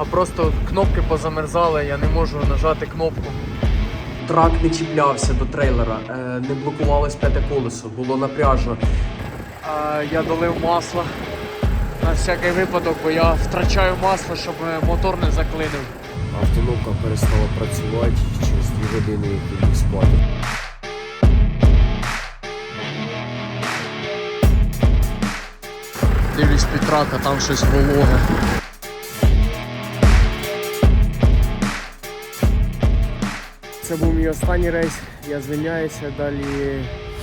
а просто кнопки позамерзали, я не можу нажати кнопку. Трак не чіплявся до трейлера, е, не блокувалось п'яте колесо, було напряжно. Я долив масло на всякий випадок, бо я втрачаю масло, щоб е, мотор не заклинив. Автономка перестала працювати через 2 години я ліг спати. Дивлюсь під трака, там щось вологе. Це був мій останній рейс. Я звільняюся. Далі,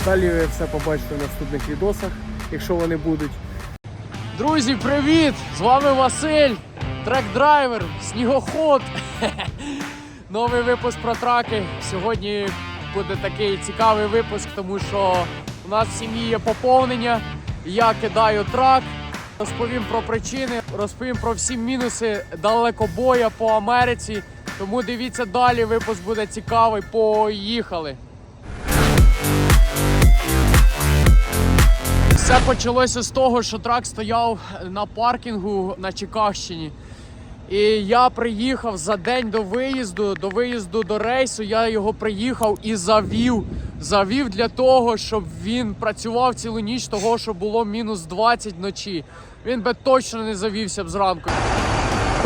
далі ви все побачите в наступних відосах, якщо вони будуть. Друзі, привіт! З вами Василь, трек-драйвер, снігоход. Новий випуск про траки. Сьогодні буде такий цікавий випуск, тому що у нас в сім'ї є поповнення. Я кидаю трак. Розповім про причини, розповім про всі мінуси далекобоя по Америці. Тому дивіться далі, випуск буде цікавий. Поїхали! Все почалося з того, що трак стояв на паркінгу на Чикагщині. І я приїхав за день до виїзду, до виїзду до рейсу. Я його приїхав і завів. Завів для того, щоб він працював цілу ніч, того, що було мінус 20 вночі. Він би точно не завівся б зранку.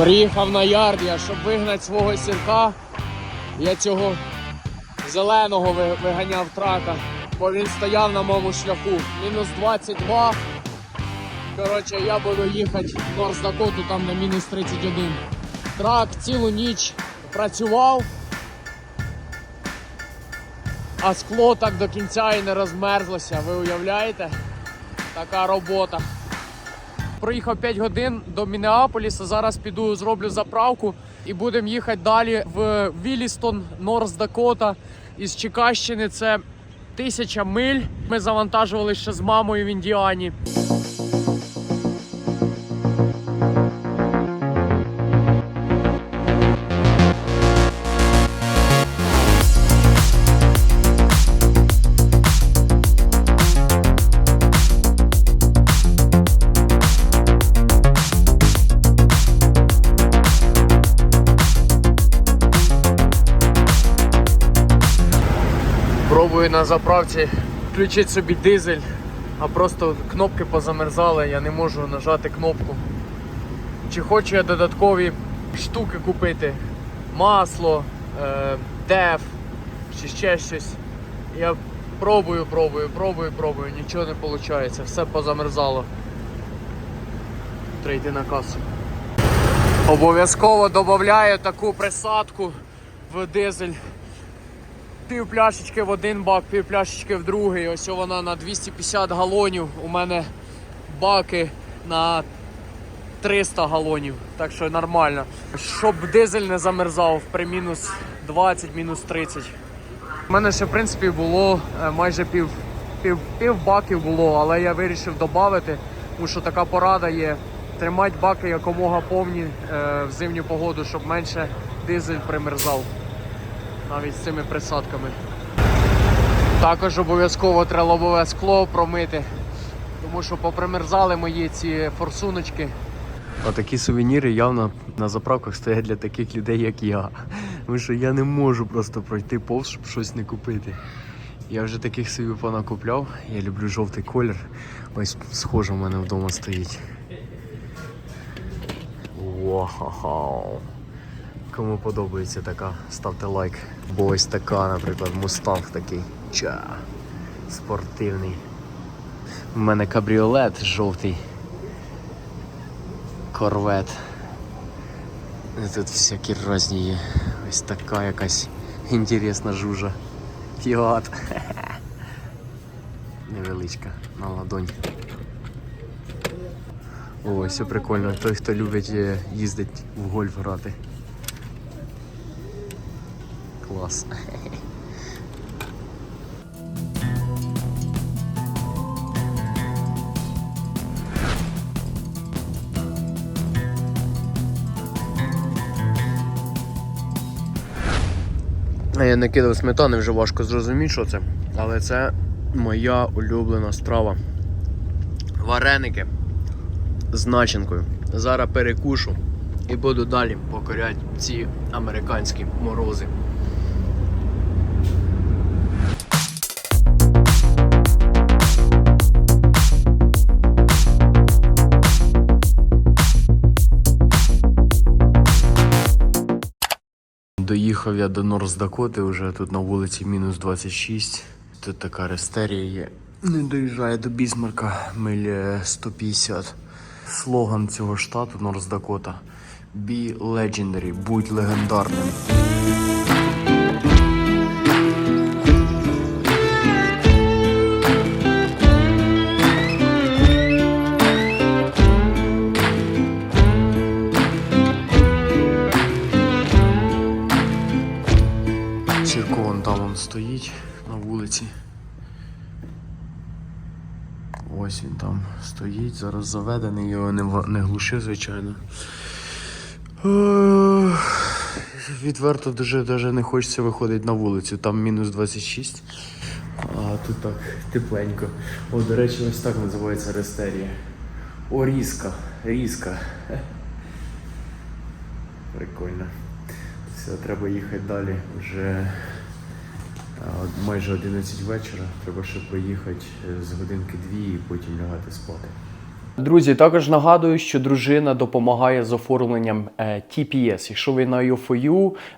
Приїхав на ярд, я, щоб вигнати свого сірка. Я цього зеленого виганяв трака, бо він стояв на моєму шляху. Мінус 22. Коротше, я буду їхати в Норс Дакоту там на мінус 31. Трак цілу ніч працював, а скло так до кінця і не розмерзлося. Ви уявляєте? Така робота. Проїхав 5 годин до Мінеаполіса. Зараз піду зроблю заправку і будемо їхати далі в Вілістон, Норс Дакота із Чекащини. Це тисяча миль. Ми завантажували ще з мамою в Індіані. Включити собі дизель, а просто кнопки позамерзали, я не можу нажати кнопку. Чи хочу я додаткові штуки купити? Масло, е, деф чи ще щось. Я пробую, пробую, пробую, пробую, нічого не виходить, все позамерзало. Треба йти на касу. Обов'язково додаю таку присадку в дизель пів пляшечки в один бак, пів пляшечки в другий. Ось вона на 250 галонів. У мене баки на 300 галонів, так що нормально. Щоб дизель не замерзав при мінус 20, мінус 30. У мене ще в принципі було е, майже пів, пів, пів баків було, але я вирішив додати, тому що така порада є. Тримати баки якомога повні е, в зимню погоду, щоб менше дизель примерзав навіть з цими присадками. Також обов'язково треба лобове скло промити, тому що попримерзали мої ці форсуночки. Отакі сувеніри явно на заправках стоять для таких людей, як я. Тому що я не можу просто пройти повз, щоб щось не купити. Я вже таких собі понакупляв. Я люблю жовтий колір. Ось схоже в мене вдома стоїть. Вау. Кому подобається така, ставте лайк. Бо ось така, наприклад, мустанг такий. Ча. Спортивний. У мене кабріолет жовтий. Корвет. Тут всякі різні є. Ось така якась інтересна жужа. Фіат. Невеличка на ладонь. О, все прикольно. Той, хто любить е, їздить в гольф грати. Клас. Я накидав сметани, вже важко зрозуміти, що це. Але це моя улюблена страва. Вареники з начинкою. Зараз перекушу І буду далі покоряти ці американські морози. Доїхав я до Норс Дакоти, вже тут на вулиці мінус 26. Тут така рестерія є. Не доїжджає до Бісмарка, миль е, 150. Слоган цього штату Норс Дакота. Be legendary, будь легендарним. Стоїть, зараз заведений, його не, не глушив, звичайно. Е, Відверто дуже, дуже не хочеться виходити на вулицю, там мінус 26. А тут так тепленько. О, до речі, ось так називається рестерія. О, різка, різка. Прикольно. Все, треба їхати далі. Вже майже 11 вечора. Треба ще проїхати е, з годинки дві і потім лягати спати. Друзі, також нагадую, що дружина допомагає з оформленням е, TPS. Якщо ви на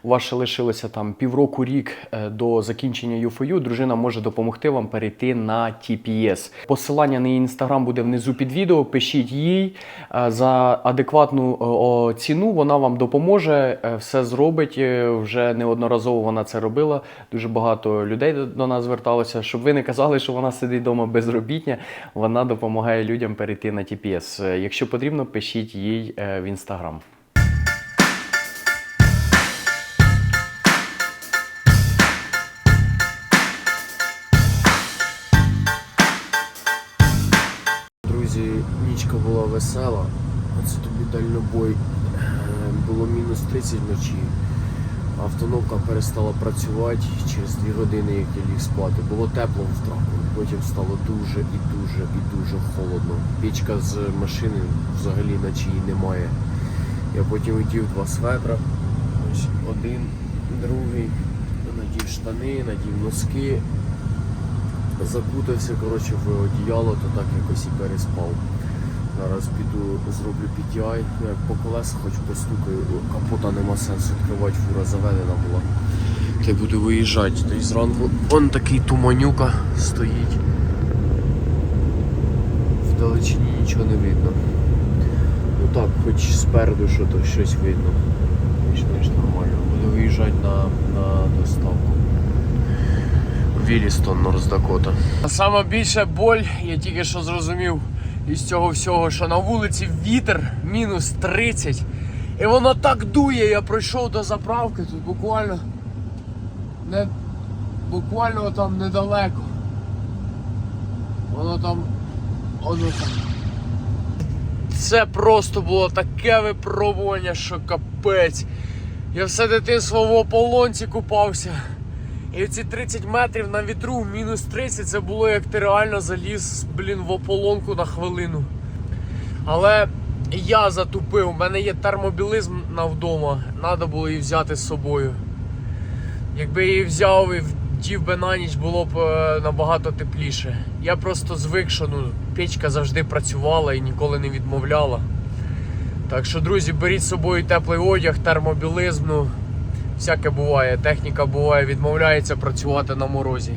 вас ще лишилося там півроку рік е, до закінчення UFOU, дружина може допомогти вам перейти на TPS. Посилання на її інстаграм буде внизу під відео. Пишіть їй е, за адекватну ціну. Вона вам допоможе, е, все зробить. Е, Вже неодноразово вона це робила. Дуже багато людей до нас зверталося. Щоб ви не казали, що вона сидить вдома безробітня. Вона допомагає людям перейти на TPS. Якщо потрібно, пишіть їй е, в інстаграм. Друзі, нічка була весела. Оце тобі дальнобой. Е, Було мінус 30 вночі. Автономка перестала працювати через 2 години, як я ліг спати. Було тепло в траку. Потім стало дуже і дуже і дуже холодно. Пічка з машини взагалі наче її немає. Я потім одів два светра. Ось один, другий. Надів штани, надів носки. Закутався коротше, в одіяло, то так якось і переспав. Зараз піду зроблю PTI, ну, як по колесах хоч постукаю, капота нема сенсу відкривати, фура заведена була. Та й буду виїжджати. Тобто зранку он такий туманюка стоїть. Вдалечині нічого не видно. Ну так, хоч спереду що то щось видно. Більш-менш нормально. Буду виїжджати на, на доставку. Вілістон, Норс Дакота. Саме боль, я тільки що зрозумів із цього всього, що на вулиці вітер мінус 30. І воно так дує, я пройшов до заправки, тут буквально не буквально там недалеко. Воно там. Воно там. Це просто було таке випробування, що капець. Я все дитинство в ополонці купався. І ці 30 метрів на вітру мінус 30 це було як ти реально заліз, блін, в ополонку на хвилину. Але я затупив, у мене є термобілизм на вдома, треба було її взяти з собою. Якби я її взяв і вдів би на ніч, було б е, набагато тепліше. Я просто звик, що ну, печка завжди працювала і ніколи не відмовляла. Так що, друзі, беріть з собою теплий одяг, термобілизм. Ну, всяке буває. Техніка буває, відмовляється працювати на морозі.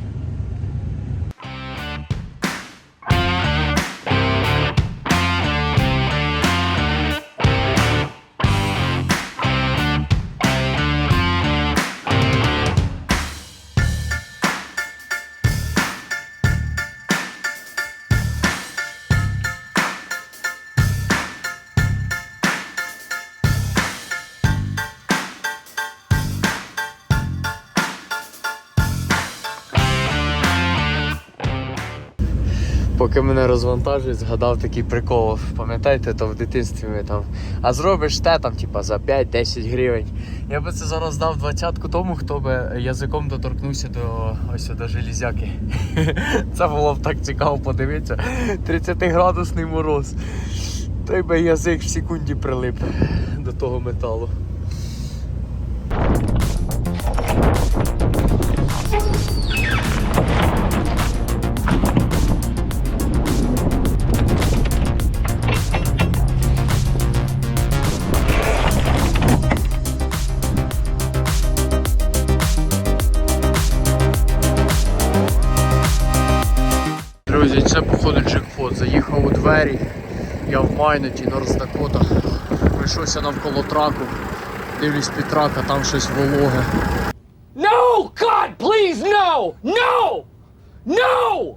Поки мене розвантажують, згадав такий прикол. Пам'ятаєте, то в дитинстві ми там. А зробиш те там, типа, за 5-10 гривень. Я би це зараз дав двадцятку тому, хто би язиком доторкнувся до ось до железяки. Це було б так цікаво подивитися. 30 градусний мороз. Той би язик в секунді прилип до того металу. Майнеті, Норс Дакота. Прийшовся навколо траку. Дивлюсь під трака, там щось вологе. No! God, please, no! No! No!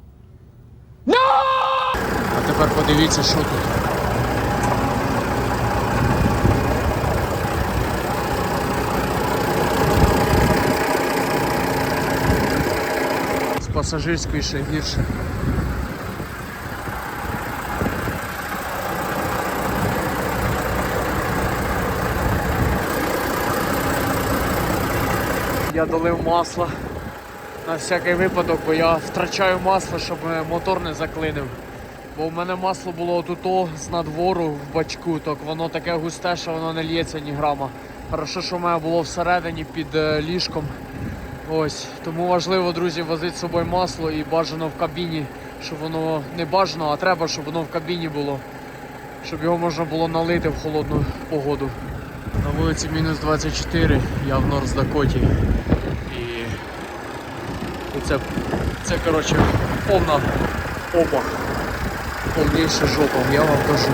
No! А тепер подивіться, що тут. Пасажирської ще гірше. Я долив масло на всякий випадок, бо я втрачаю масло, щоб е, мотор не заклинив. Бо в мене масло було тут з надвору в бачку, так воно таке густе, що воно не лється ні грама. Хорошо, що в мене було всередині під е, ліжком. Ось. Тому важливо, друзі, возити з собою масло і бажано в кабіні, щоб воно не бажано, а треба, щоб воно в кабіні було. Щоб його можна було налити в холодну погоду. Вулиці мінус 24, я в Норс Дакоті. І і це, це коротше, повна опах. Повніше жопа, я вам кажу.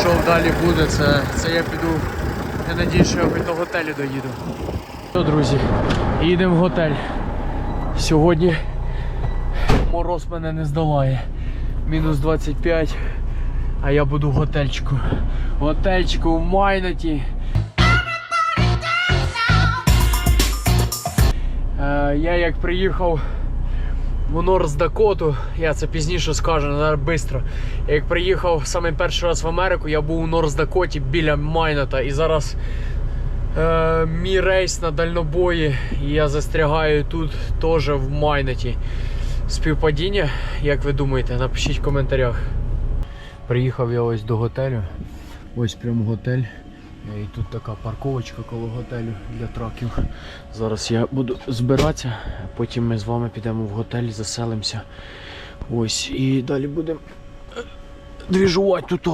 Що далі буде, це, це я піду. Я надію, що я хоч до готелю доїду. Що, друзі, їдемо в готель. Сьогодні мороз мене не здолає. Мінус 25, а я буду в готельчику. Готельчику в Майноті. Е, я як приїхав в Норс Дакоту, я це пізніше скажу, зараз швидко. Як приїхав саме перший раз в Америку, я був у Норс Дакоті біля Майнота і зараз е, мій рейс на дальнобої, і я застрягаю тут теж в Майноті. Співпадіння, як ви думаєте, напишіть в коментарях. Приїхав я ось до готелю. Ось прямо готель. І тут така парковочка коло готелю для траків. Зараз я буду збиратися, потім ми з вами підемо в готель, заселимося. Ось, і далі будемо е, двіжувати тут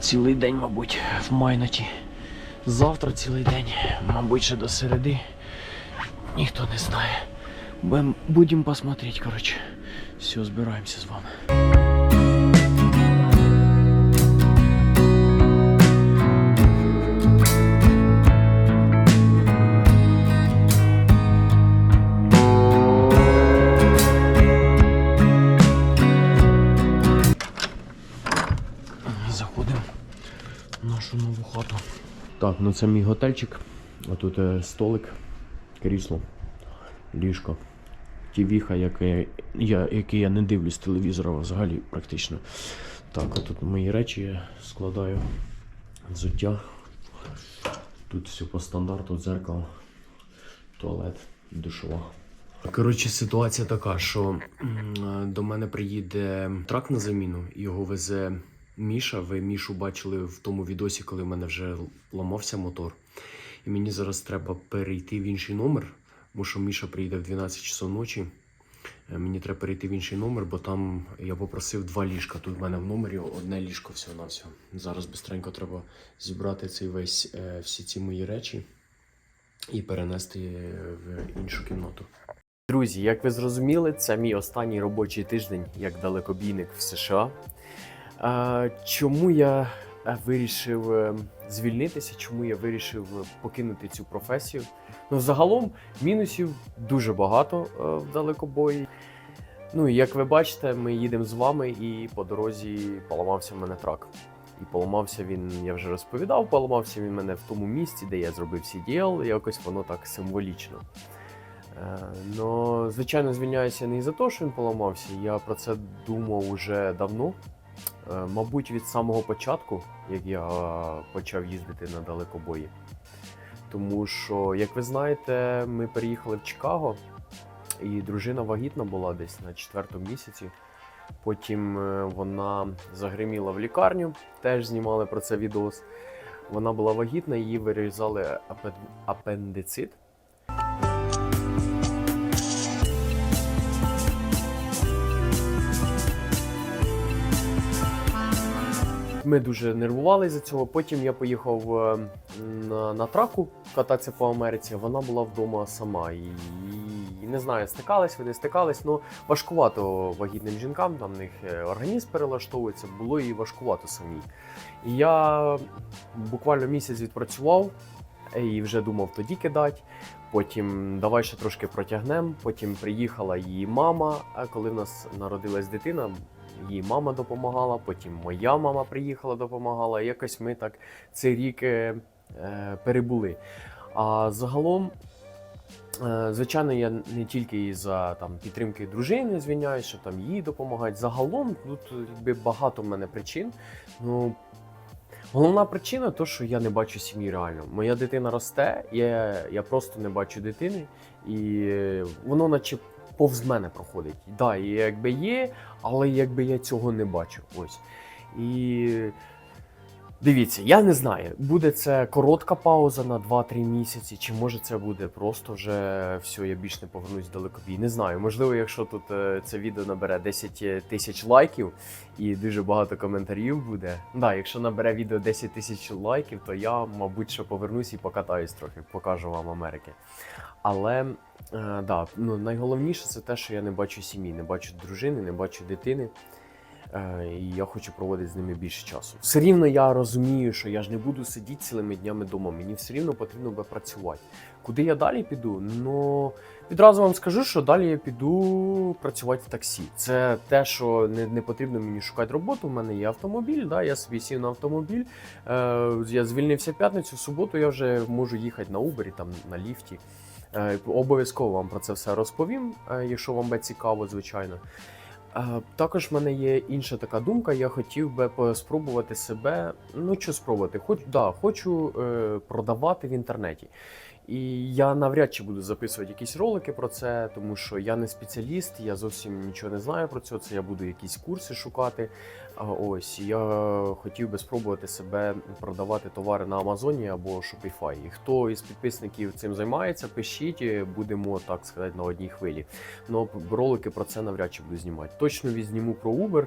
цілий день, мабуть, в Майноті. Завтра цілий день, мабуть, ще до середи. Ніхто не знає. Будемо посмотреть, коротше. Все, збираємося з вами. Так, ну це мій готельчик. А тут е, столик, крісло, ліжко. Тівіха, яке я, який я не дивлюсь телевізора взагалі практично. Так, а тут мої речі я складаю. Взуття. Тут все по стандарту, дзеркало, туалет, душова. Коротше, ситуація така, що до мене приїде трак на заміну, його везе Міша. Ви Мішу бачили в тому відосі, коли в мене вже ламався мотор. І мені зараз треба перейти в інший номер, тому що Міша приїде в 12 часов ночі. Е, Мені треба перейти в інший номер, бо там я попросив два ліжка. Тут в мене в номері одне ліжко всього на всього. Зараз бистренько треба зібрати цей весь е, всі ці мої речі і перенести в іншу кімнату. Друзі, як ви зрозуміли, це мій останній робочий тиждень як далекобійник в США. Чому я е, вирішив е, звільнитися? Чому я вирішив е, покинути цю професію? Ну, загалом мінусів дуже багато в далекобої. Ну і як ви бачите, ми їдемо з вами, і по дорозі поламався в мене трак. І поламався він, я вже розповідав, поламався він мене в тому місці, де я зробив CDL, якось воно так символічно. Но, звичайно, звільняюся не із-за того, що він поламався. Я про це думав уже давно. Е, Мабуть, від самого початку, як я е, почав їздити на далекобої. Тому що, як ви знаєте, ми переїхали в Чикаго, і дружина вагітна була десь на четвертому місяці. Потім е, вона загриміла в лікарню, теж знімали про це відос. Вона була вагітна, її вирізали апендицит. Ми дуже нервували за цього. Потім я поїхав е, на, на траку кататися по Америці. Вона була вдома сама. І, і не знаю, стикались ви не стикались. Ну важкувато вагітним жінкам. Там в них е, організм перелаштовується, було і важкувато самій. І я буквально місяць відпрацював е, і вже думав тоді кидати. Потім давай ще трошки протягнемо. Потім приїхала її мама. А коли в нас народилась дитина, її мама допомагала. Потім моя мама приїхала, допомагала. Якось ми так цей рік е, е, перебули. А загалом, е, звичайно, я не тільки із-за там підтримки дружини звільняюсь, що там їй допомагають. Загалом тут якби багато в мене причин. Ну, Головна причина то, що я не бачу сім'ї реально. Моя дитина росте, я, я просто не бачу дитини, і воно наче повз мене проходить. Да, і якби є, але якби я цього не бачу. Ось. І дивіться, я не знаю, буде це коротка пауза на 2-3 місяці, чи може це буде просто вже все, я більш не повернусь далекобій. Не знаю. Можливо, якщо тут е, це відео набере 10 тисяч лайків і дуже багато коментарів буде. Да, якщо набере відео 10 тисяч лайків, то я, мабуть, що повернусь і покатаюсь трохи, покажу вам Америки. Але е, да, ну, найголовніше це те, що я не бачу сім'ї, не бачу дружини, не бачу дитини. Е, і я хочу проводити з ними більше часу. Все рівно я розумію, що я ж не буду сидіти цілими днями вдома. Мені все рівно потрібно би працювати. Куди я далі піду? Ну відразу вам скажу, що далі я піду працювати в таксі. Це те, що не, не потрібно мені шукати роботу. У мене є автомобіль. Да, я собі сів на автомобіль. Е, я звільнився п'ятницю, в суботу я вже можу їхати на Uber, там на ліфті. Е, Обов'язково вам про це все розповім, е, якщо вам буде цікаво, звичайно. Також в мене є інша така думка. Я хотів би спробувати себе. Ну що спробувати? Хоч да, хочу е, продавати в інтернеті. І я навряд чи буду записувати якісь ролики про це, тому що я не спеціаліст, я зовсім нічого не знаю про це. Це я буду якісь курси шукати. Ось я хотів би спробувати себе продавати товари на Амазоні або Shopify. І хто із підписників цим займається, пишіть, будемо так сказати на одній хвилі. Ну ролики про це навряд чи буду знімати. Точно візніму про Uber.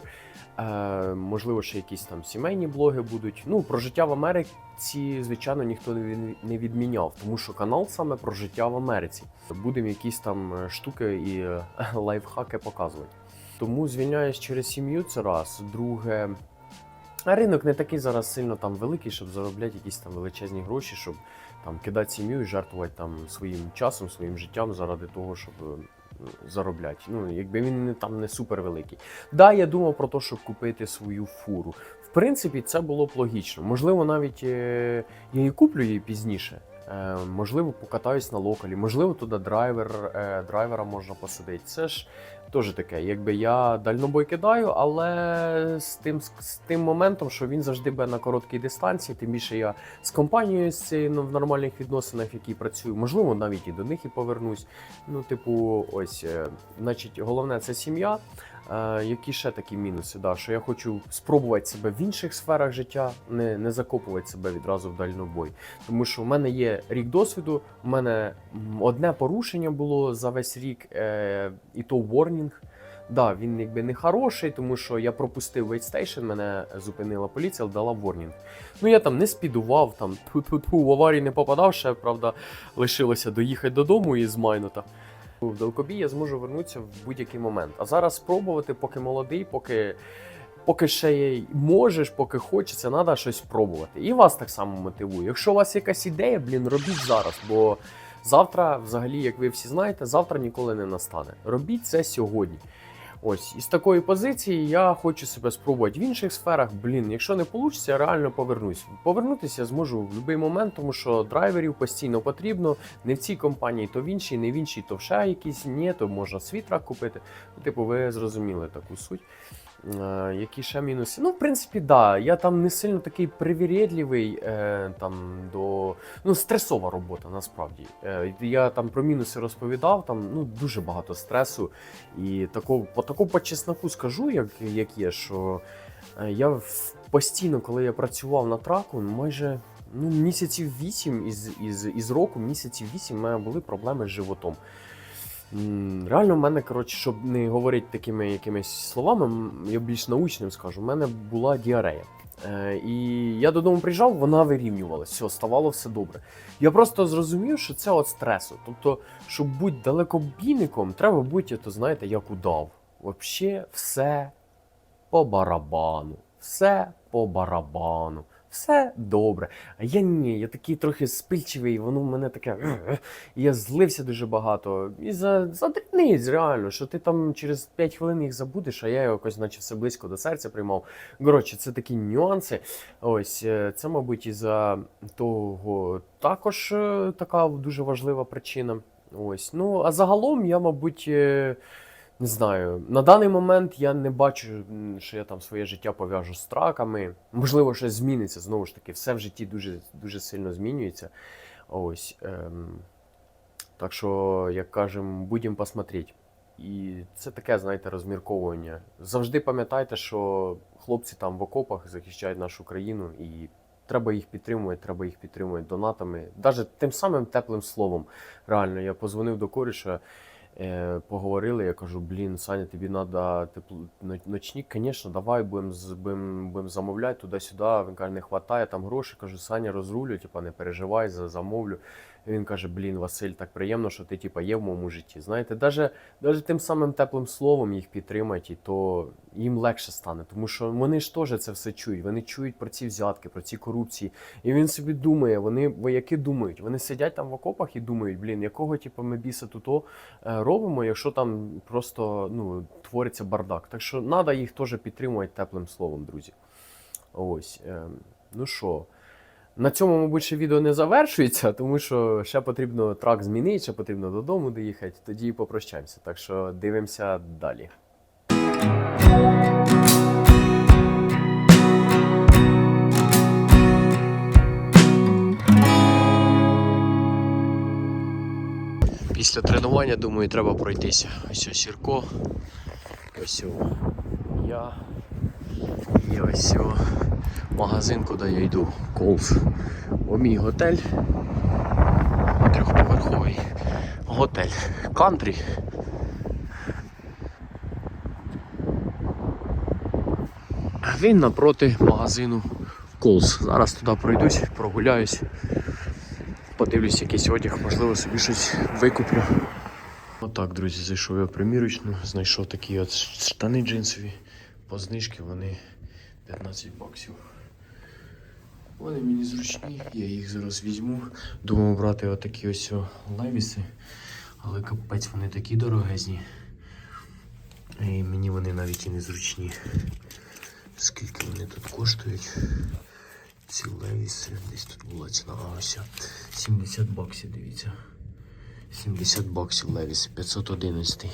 Е, можливо, ще якісь там сімейні блоги будуть. Ну про життя в Америці, звичайно, ніхто не відміняв, тому що канал саме про життя в Америці. Будемо якісь там е, штуки і е, лайфхаки показувати. Тому звільняюсь через сім'ю це раз. Друге, ринок не такий зараз сильно там великий, щоб заробляти якісь там величезні гроші, щоб там кидати сім'ю і жертвувати там своїм часом, своїм життям заради того, щоб заробляти. Ну, якби він не там не супер великий. Да, я думав про те, щоб купити свою фуру. В принципі, це було б логічно. Можливо, навіть е, я і куплю її пізніше. Е, можливо, покатаюсь на локалі, можливо, туди драйвер, е, драйвера можна посадити. Це ж теж таке. Якби я дальнобой кидаю, але з тим, з тим моментом, що він завжди буде на короткій дистанції, тим більше я з компанією з цією ну, в нормальних відносинах, в якій працюю, можливо, навіть і до них і повернусь. Ну, типу, ось, е, значить, головне це сім'я. Е, які ще такі мінуси? Да, що я хочу спробувати себе в інших сферах життя, не, не закопувати себе відразу в дальнобой. Тому що в мене є рік досвіду, у мене одне порушення було за весь рік, е, і то ворнінг. Да, він якби не хороший, тому що я пропустив вейтстейшн, мене зупинила поліція, дала ворнінг. Ну я там не спідував, там тьфу-тьфу-тьфу, в аварії не попадав, ще правда лишилося доїхати додому із Майнота. В Далкобій я зможу вернутися в будь-який момент. А зараз спробувати, поки молодий, поки, поки ще є, можеш, поки хочеться, треба щось пробувати. І вас так само мотивує. Якщо у вас якась ідея, блін, робіть зараз, бо завтра, взагалі, як ви всі знаєте, завтра ніколи не настане. Робіть це сьогодні. Ось, із такої позиції я хочу себе спробувати в інших сферах. Блін, якщо не вийде, я реально повернусь. Повернутися зможу в будь-який момент, тому що драйверів постійно потрібно. Не в цій компанії, то в іншій, не в іншій, то в ще якісь, Ні, то можна свій купити. Типу, ви зрозуміли таку суть. Е, які ще мінуси? Ну, в принципі, да. Я там не сильно такий привірєдливий, е, там до. Ну, стресова робота, насправді. Е, я там про мінуси розповідав, там ну, дуже багато стресу. І тако, по таку по чесноку скажу, як, як є, що е, я постійно, коли я працював на траку, майже ну, місяців вісім із, із, із року, місяців вісім, мене були проблеми з животом. Реально, в мене, коротше, щоб не говорити такими якимись словами, я більш научним скажу, в мене була діарея. Е, і я додому приїжджав, вона вирівнювалася, все, ставало все добре. Я просто зрозумів, що це от стресу. Тобто, щоб бути далекобійником, треба бути, то знаєте, як удав. Взагалі, все по барабану. Все по барабану. Все добре. А я ні, я такий трохи спильчивий, воно в мене таке. І я злився дуже багато. І за, за дрібниць, реально, що ти там через 5 хвилин їх забудеш, а я якось, наче все близько до серця приймав. Коротше, це такі нюанси. Ось е, це, мабуть, із-за того також е, така дуже важлива причина. Ось. Ну, а загалом я, мабуть. Не знаю, на даний момент я не бачу, що я там своє життя пов'яжу з траками. Можливо, щось зміниться знову ж таки. Все в житті дуже, дуже сильно змінюється. Ось. Ем, так що, як кажемо, будемо посмотреть. І це таке, знаєте, розмірковування. Завжди пам'ятайте, що хлопці там в окопах захищають нашу країну, і треба їх підтримувати, треба їх підтримувати донатами, навіть тим самим теплим словом. Реально, я позвонив до коріша, поговорили. Я кажу: блін, Саня, тобі треба тепло ночник. Звісно, давай будемо будем, будем замовляти туди-сюди. Він каже, не вистачає там грошей. Кажу, Саня, розрулю, типа, не переживай, за- замовлю. І він каже: Блін, Василь, так приємно, що ти типа, є в моєму житті. Знаєте, даже, даже тим самим теплим словом їх підтримати, і то їм легше стане. Тому що вони ж теж це все чують. Вони чують про ці взятки, про ці корупції. І він собі думає, вони вояки думають. Вони сидять там в окопах і думають, блін, якого типу, ми біса тут е, робимо, якщо там просто ну, твориться бардак. Так що треба їх теж підтримувати теплим словом, друзі. Ось. Е, ну що. На цьому, мабуть, ще відео не завершується, тому що ще потрібно трак змінити, ще потрібно додому доїхати, тоді попрощаємося. Так що дивимося далі. Після тренування, думаю, треба пройтися. Ось ось Сірко, ось я і ось о магазин, куди я йду. Колс. О мій готель. Трьохповерховий готель. Кантрі. Він напроти магазину Колс. Зараз туди пройдусь, прогуляюсь. Подивлюсь якийсь одяг, можливо собі щось викуплю. Отак, друзі, зайшов я примірочну, знайшов такі от штани джинсові. По знижки вони 15 баксів. Вони мені зручні, я їх зараз візьму. Думав брати отакі ось левіси, але капець вони такі дорогезні. І мені вони навіть і не зручні. Скільки вони тут коштують? Ці левіси, десь тут була ціна, а ось 70 баксів, дивіться. 70 баксів левіс, 511.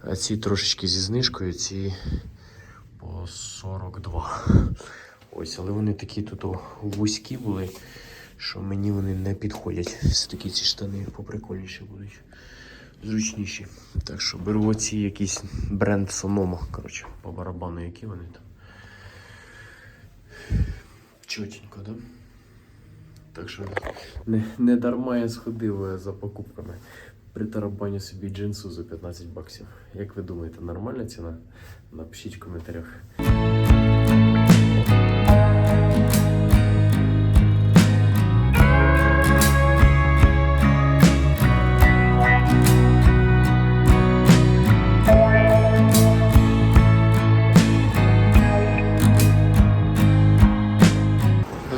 А ці трошечки зі знижкою, ці по 42. Ось, але вони такі тут вузькі були, що мені вони не підходять. Все-таки ці штани поприкольніші будуть. Зручніші. Так що беру оці якийсь бренд Sonoma. Коротше, по барабану, які вони там. Чотенько, да? Так що не, не дарма я сходив е, за покупками. При тарабані собі джинсу за 15 баксів. Як ви думаєте, нормальна ціна? Напишіть в коментарях.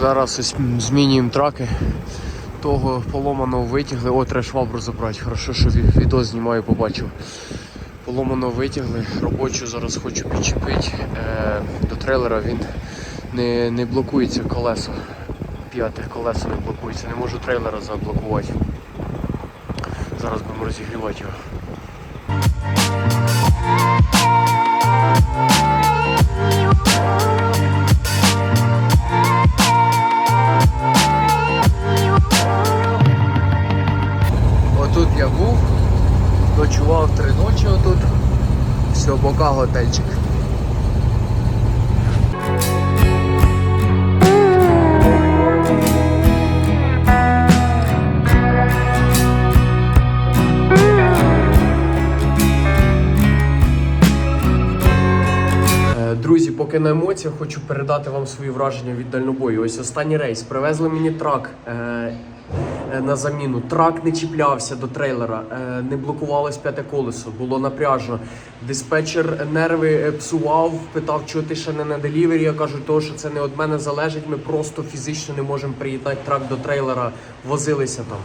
Зараз змінюємо траки. Того поломаного витягли. О, треба швабру забрати. Хорошо, що відео знімаю, побачив. Поломаного витягли. Робочу зараз хочу підчепити е, до трейлера. Він не, не блокується колесо. П'яте колесо не блокується. Не можу трейлера заблокувати. Зараз будемо розігрівати його. Готельчик. Е, Друзі, поки на емоціях хочу передати вам свої враження від дальнобою. Ось останній рейс. Привезли мені трак е, на заміну. Трак не чіплявся до трейлера, е, не блокувалось п'яте колесо, було напряжно. Диспетчер нерви е, псував, питав, чого ти ще не на делівері. Я кажу, то що це не від мене залежить. Ми просто фізично не можемо приєднати трак до трейлера, возилися там.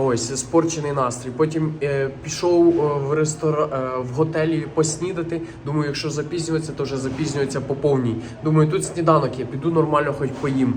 Ось спорчений настрій. Потім е, пішов е, в рестора... е, в готелі поснідати. Думаю, якщо запізнюється, то вже запізнюється по повній. Думаю, тут сніданок є, піду нормально, хоч поїм.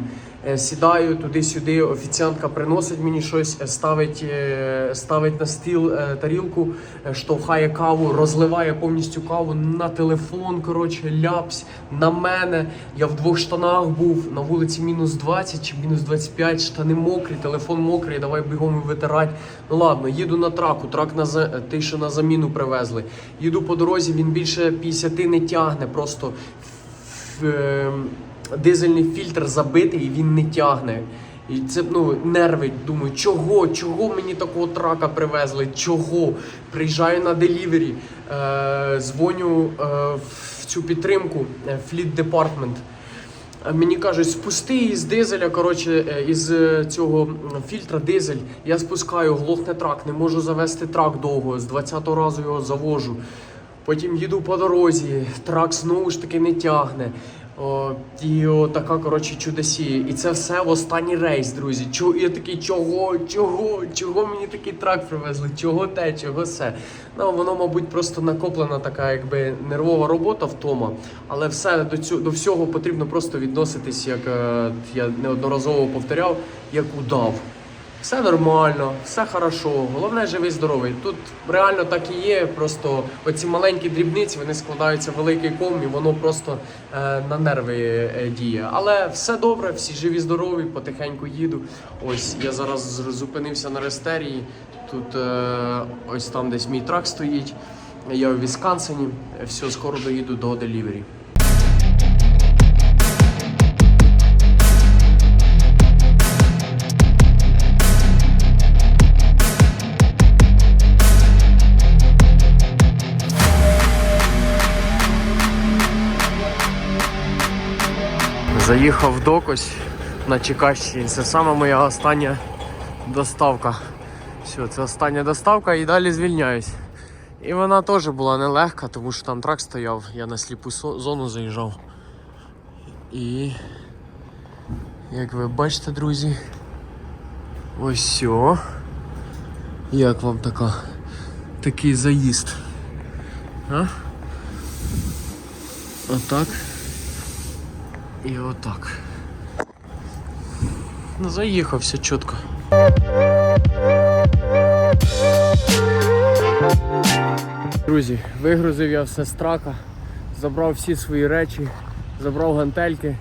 Е, сідаю туди-сюди. Офіціантка приносить мені щось, е, ставить, е, ставить на стіл тарілку, штовхає каву, розливає повністю каву на телефон. Коротше, ляпсь на мене. Я в двох штанах був на вулиці мінус 20 чи мінус 25, штани мокрі, телефон мокрий, давай бігом витирати. Ну ладно, їду на траку, трак на за... той, що на заміну привезли. Їду по дорозі, він більше 50 не тягне, просто ем, дизельний фільтр забитий і він не тягне. І це ну нерви. Думаю, чого? Чого мені такого трака привезли? Чого? Приїжджаю на делівері, е, дзвоню е, в цю підтримку е, Fleet Department. Мені кажуть, спусти із дизеля, коротше, е, із е, цього фільтра дизель. Я спускаю, глохне трак, не можу завести трак довго. З 20-го разу його завожу. Потім їду по дорозі, трак знову ж таки не тягне. О, і о, така, коротше, чудосія. І це все в останній рейс, друзі. Чого я такий, чого, чого, чого мені такий трак привезли? Чого те, чого все? Ну, воно, мабуть, просто накоплена така, якби нервова робота втома. Але все до цього до всього потрібно просто відноситись, як е, я неодноразово повторяв, як удав. Все нормально, все хорошо, головне живий здоровий. Тут реально так і є. Просто оці маленькі дрібниці вони складаються в великий ком, і воно просто е, на нерви е, діє. Але все добре, всі живі, здорові, потихеньку їду. Ось я зараз зупинився на рестерії. Тут е, ось там десь мій трак стоїть. Я у Вісконсині. Все, скоро доїду до делівері. Заїхав Докось на Чекащині. Це саме моя остання доставка. Все, це остання доставка і далі звільняюсь. І вона теж була нелегка, тому що там трак стояв, я на сліпу зону заїжджав. І як ви бачите, друзі, ось сьо. Як вам така, такий заїзд? А? Отак. І отак. Ну, заїхав все чітко. Друзі, вигрузив я все з трака, забрав всі свої речі, забрав гантельки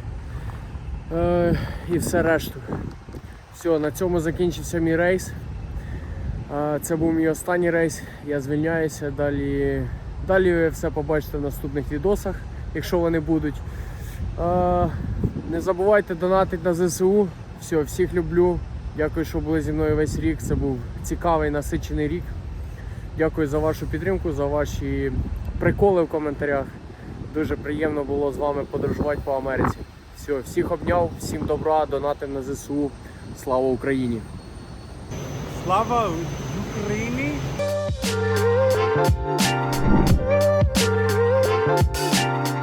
е, і все решту. Все, на цьому закінчився мій рейс. Е, Це був мій останній рейс. Я звільняюся. Далі, далі ви все побачите в наступних відосах, якщо вони будуть. Не забувайте донатити на ЗСУ. Все, всіх люблю. Дякую, що були зі мною весь рік. Це був цікавий насичений рік. Дякую за вашу підтримку, за ваші приколи в коментарях. Дуже приємно було з вами подорожувати по Америці. Все, всіх обняв, всім добра, донати на ЗСУ. Слава Україні! Слава Україні! Thank you.